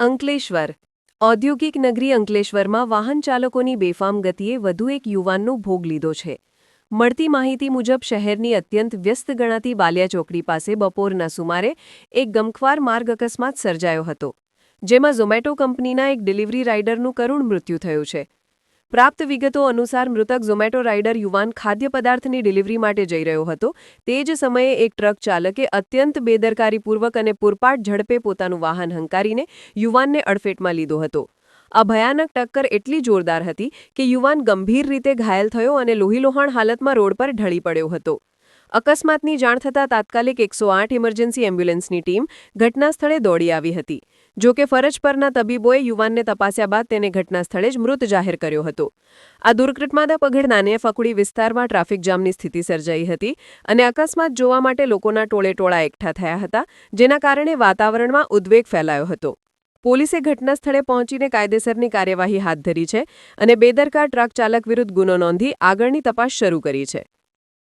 અંકલેશ્વર. ઔદ્યોગિક નગરી અંકલેશ્વરમાં વાહન ચાલકોની બેફામ ગતિએ વધુ એક યુવાનનો ભોગ લીધો છે. મળતી માહિતી મુજબ શહેરની અત્યંત વ્યસ્ત ગણાતી બાલિયા ચોકડી પાસે બપોરના સુમારે એક ગમખ્વાર માર્ગ અકસ્માત સર્જાયો હતો, જેમાં ઝોમેટો કંપનીના એક ડિલિવરી રાઇડરનું કરુણ મૃત્યુ થયું છે. પ્રાપ્ત વિગતો અનુસાર મૃતક ઝોમેટો રાઇડર યુવાન ખાદ્ય પદાર્થની ડિલિવરી માટે જઈ રહ્યો હતો. તે જ સમયે એક ટ્રક ચાલકે અત્યંત બેદરકારીપૂર્વક અને પૂરપાટ ઝડપે પોતાનું વાહન હંકારીને યુવાનને અડફેટમાં લીધો હતો. આ ભયાનક ટક્કર એટલી જોરદાર હતી કે યુવાન ગંભીર રીતે ઘાયલ થયો અને લોહીલોહાણ હાલતમાં રોડ પર ઢળી પડ્યો હતો. અકસ્માતની જાણ થતાં તાત્કાલિક એકસો આઠ ઇમરજન્સી એમ્બ્યુલન્સની ટીમ ઘટના સ્થળે દોડી આવી હતી. જો કે ફરજ પરના તબીબોએ યુવાનને તપાસ્યા બાદ તેને ઘટના સ્થળે જ મૃત જાહેર કર્યો હતો. આ દુર્ઘટનાના પગડ નાને ફકુડી વિસ્તારમાં ટ્રાફિક જામની સ્થિતિ સર્જાઈ હતી અને અકસ્માત જોવા માટે લોકોના ટોળે ટોળા એકઠા થયા હતા, જેના કારણે વાતાવરણમાં ઉદ્વેગ ફેલાયો હતો. પોલીસે ઘટના સ્થળે પહોંચીને કાયદેસરની કાર્યવાહી હાથ ધરી છે અને બેદરકાર ટ્રક ચાલક વિરુદ્ધ ગુનો નોંધી આગળની તપાસ શરૂ કરી છે.